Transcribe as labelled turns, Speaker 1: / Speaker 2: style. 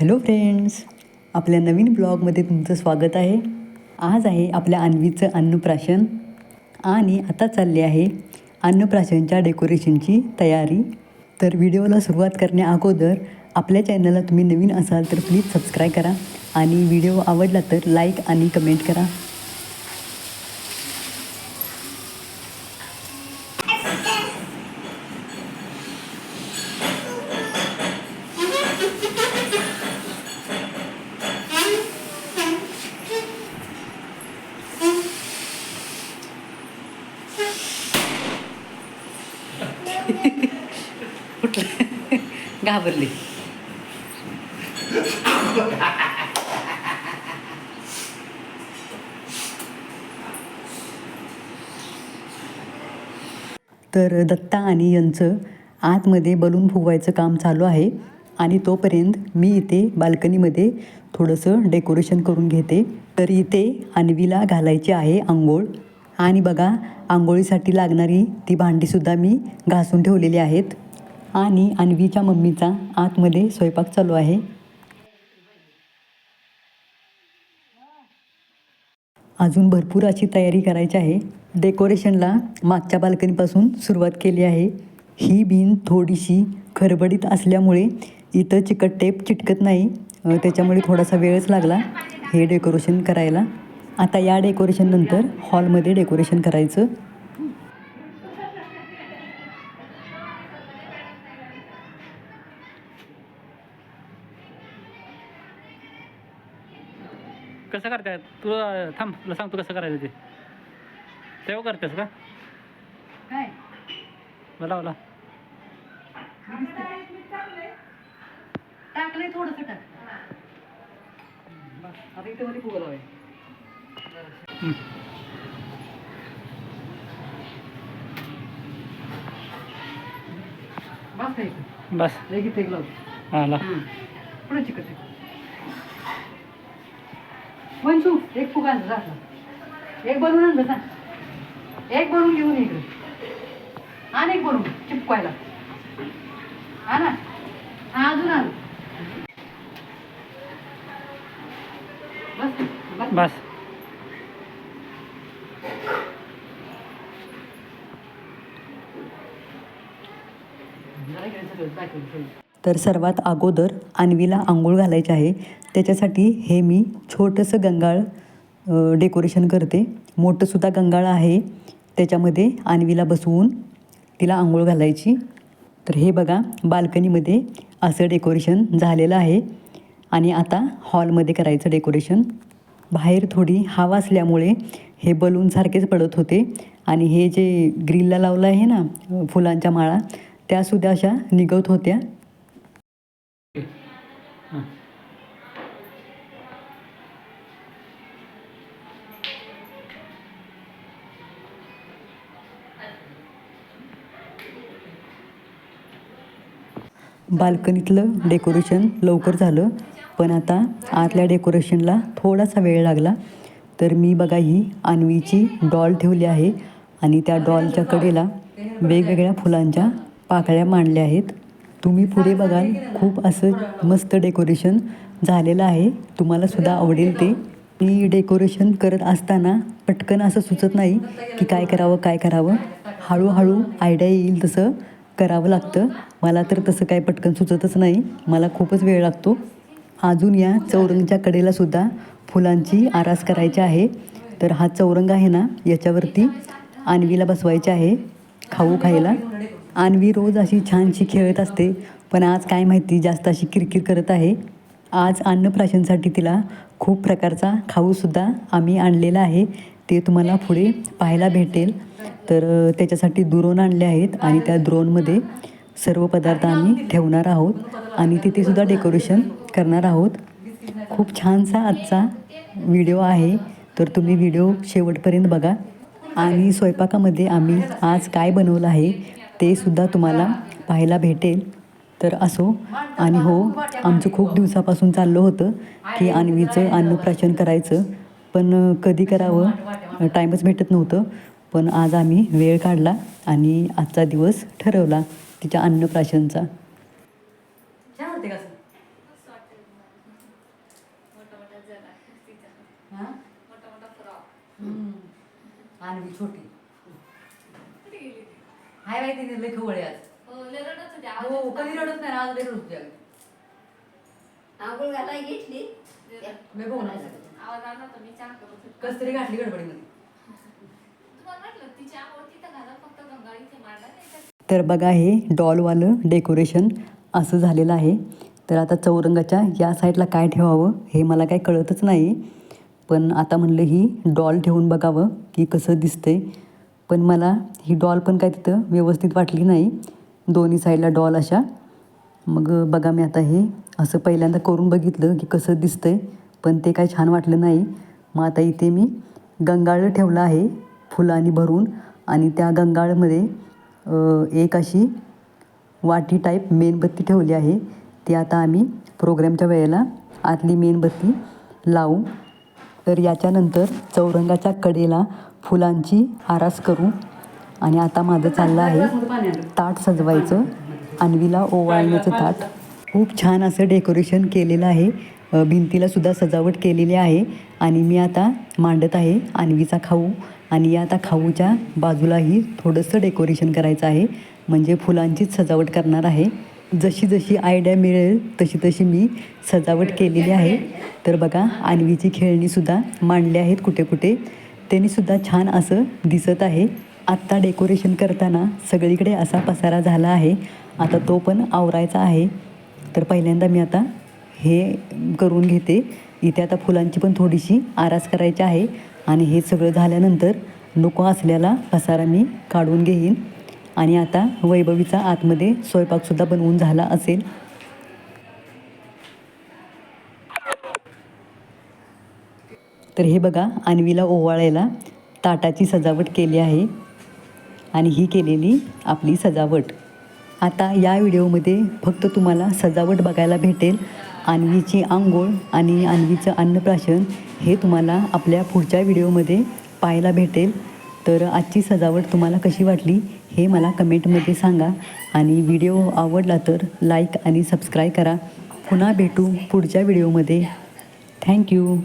Speaker 1: Hello friends आपल्या नवीन ब्लॉगमध्ये तुमचं स्वागत आहे. आज आहे आपल्या अन्वीचं अन्नप्राशन आणि आता चालली आहे अन्नप्राशनच्या डेकोरेशनची तयारी. तर व्हिडिओला सुरुवात करण्या अगोदर आपल्या चॅनलला तुम्ही नवीन असाल तर प्लीज सबस्क्राईब करा आणि व्हिडिओ आवडला तर लाईक आणि कमेंट करा. घाबरली. तर दत्ता आणि यांचं आतमध्ये बलून फुगवायचं काम चालू आहे आणि तोपर्यंत मी इथे बाल्कनीमध्ये थोडंसं डेकोरेशन करून घेते. तर इथे अन्वीला घालायची आहे आंघोळ. आणि बघा आंघोळीसाठी लागणारी ती भांडीसुद्धा मी घासून ठेवलेली आहेत. आणि अन्वीच्या मम्मीचा आतमध्ये स्वयंपाक चालू आहे. अजून भरपूर अशी तयारी करायची आहे. डेकोरेशनला मागच्या बाल्कनीपासून सुरुवात केली आहे. ही बीन थोडीशी खरबडीत असल्यामुळे इथं चिकट टेप चिटकत नाही. त्याच्यामुळे थोडासा वेळच लागला हे डेकोरेशन करायला. आता या डेकोरेशननंतर हॉलमध्ये डेकोरेशन करायचं.
Speaker 2: कसं करताय? तू अं, थांब तुला सांगतो कसं करायचं ते. तेव्हा करतेस का?
Speaker 1: काय?
Speaker 2: मला मला
Speaker 1: टाकलंय थोडंसं टाक. आता इथे मध्ये फुगल आहे बस
Speaker 2: बस.
Speaker 1: लगेच एक लाव.
Speaker 2: हां ला.
Speaker 1: पुढे चिकट. वंशू एक फुगा आणला जा. एक बनवून आणलं जा. एक बनवून घेऊन इकडे. आण एक बनवून चिपकवायला. हा ना हा अजून आण. बस बस.
Speaker 2: बस.
Speaker 1: तर सर्वात अगोदर अन्वीला आंघोळ घालायची आहे. त्याच्यासाठी हे मी छोटंसं गंगाळ डेकोरेशन करते. मोठंसुद्धा गंगाळ आहे. त्याच्यामध्ये अन्वीला बसवून तिला आंघोळ घालायची. तर हे बघा बाल्कनीमध्ये असं डेकोरेशन झालेलं आहे. आणि आता हॉलमध्ये करायचं डेकोरेशन. बाहेर थोडी हवा असल्यामुळे हे बलूनसारखेच पडत होते. आणि हे जे ग्रिलला लावलं आहे ना फुलांच्या माळा त्यासुद्धा अशा निघत होत्या. बाल्कनीतलं डेकोरेशन लवकर झालं पण आता आतल्या डेकोरेशनला थोडासा वेळ लागला. तर मी बघा ही अन्वीची डॉल ठेवली आहे आणि त्या डॉलच्या कडेला वेगवेगळ्या फुलांच्या पाकळ्या मांडल्या आहेत. तुम्ही पुढे बघाल खूप असं मस्त डेकोरेशन झालेलं आहे. तुम्हालासुद्धा आवडेल ते. मी डेकोरेशन करत असताना पटकन असं सुचत नाही की काय करावं काय करावं. हळूहळू आयडिया येईल तसं. करावं लागतं. मला तर तसं काय पटकन सुचतच नाही. मला खूपच वेळ लागतो. अजून या चौरंगच्या कडेला सुद्धा फुलांची आरास करायची आहे. तर हा चौरंग आहे ना याच्यावरती आणवीला बसवायचे आहे खाऊ खायला. आणवी रोज अशी छानशी खेळत असते पण आज काय माहिती जास्त अशी किरकिर करत आहे. आज अन्नप्राशनसाठी तिला खूप प्रकारचा खाऊसुद्धा आम्ही आणलेला आहे. ते तुम्हाला पुढे पाहायला भेटेल. तर त्याच्यासाठी दुरोण आणले आहेत आणि त्या द्रोणमध्ये सर्व पदार्थ आम्ही ठेवणार आहोत आणि तिथेसुद्धा डेकोरेशन करणार आहोत. खूप छानसा आजचा व्हिडिओ आहे. तर तुम्ही व्हिडिओ शेवटपर्यंत बघा. आणि स्वयंपाकामध्ये आम्ही आज काय बनवलं आहे ते सुद्धा तुम्हाला पाहायला भेटेल. तर असो. आणि हो आमचं खूप दिवसापासून चाललं होतं की अन्वीचं अन्नप्राशन करायचं. पण कधी करावं? टाईमच भेटत नव्हतं. पण आज आम्ही वेळ काढला आणि आजचा दिवस ठरवला तिच्या अन्नप्राशनचा. हां? छोटी. हाय खवळे आज.
Speaker 3: हो
Speaker 1: हो
Speaker 3: आवाज
Speaker 1: कधी रडत नाही आज लय रडत होती अगं.
Speaker 4: आंघोळ घालाय घेतली.
Speaker 1: मी बघू ना
Speaker 3: आवाज आला होता मी चहा करत होते
Speaker 1: कस तरी घातली गडबडीमध्ये.
Speaker 3: तुम्हाला म्हटलं तिची आंघोळ तिथं घाला फक्त गंगा इथे मांडा नाही तर
Speaker 1: तर बघा हे डॉलवालं डेकोरेशन असं झालेलं आहे. तर आता चौरंगाच्या या साईडला काय ठेवावं हे मला काही कळतच नाही. पण आता म्हणलं ही डॉल ठेवून बघावं की कसं दिसतंय. पण मला ही डॉल पण काय तिथं व्यवस्थित वाटली नाही. दोन्ही साईडला डॉल अशा. मग बघा मी आता हे असं पहिल्यांदा करून बघितलं की कसं दिसतंय. पण ते काय छान वाटलं नाही. मग आता इथे मी गंगाळ ठेवलं आहे फुलांनी भरून आणि त्या गंगाळमध्ये एक अशी वाटी टाईप मेणबत्ती ठेवली आहे. ती आता आम्ही प्रोग्रॅमच्या वेळेला आतली मेणबत्ती लावू. तर याच्यानंतर चौरंगाच्या कडेला फुलांची आरास करू. आणि आता माझं चाललं आहे ताट सजवायचं. आणवीला ओवाळण्याचं ताट. खूप छान असं डेकोरेशन केलेलं आहे. भिंतीलासुद्धा भिंतीला सुद्धा सजावट केलेली आहे. आणि मी आता मांडत आहे आणवीचा खाऊ. आणि या आता खाऊच्या बाजूलाही थोडंसं डेकोरेशन करायचं आहे. म्हणजे फुलांचीच सजावट करणार आहे. जशी जशी आयडिया मिळेल तशी तशी मी सजावट केलेली आहे. तर बघा आणवीची खेळणीसुद्धा मांडली आहेत कुठे कुठे. त्यांनीसुद्धा छान असं दिसत आहे. आत्ता डेकोरेशन करताना सगळीकडे असा पसारा झाला आहे. आता तो पण आवरायचा आहे. तर पहिल्यांदा मी आता हे करून घेते. इथे आता फुलांची पण थोडीशी आरास करायची आहे. आणि हे सगळं झाल्यानंतर नको असलेला पसारा मी काढून घेईन. आणि आता वैभवीचा आतमध्ये स्वयंपाकसुद्धा बनवून झाला असेल. तर हे बघा अन्वीला ओवाळायला ताटाची सजावट केली आहे. आणि ही केलेली आपली सजावट. आता या व्हिडिओमध्ये फक्त तुम्हाला सजावट बघायला भेटेल. अन्वीची आंघोळ आणि अन्वीचं अन्नप्राशन हे तुम्हाला आपल्या पुढच्या व्हिडिओमध्ये पाहायला भेटेल. तर आजची सजावट तुम्हाला कशी वाटली हे मला कमेंटमध्ये सांगा. आणि व्हिडिओ आवडला तर लाईक आणि सबस्क्राईब करा. पुन्हा भेटू पुढच्या व्हिडिओमध्ये. थँक्यू.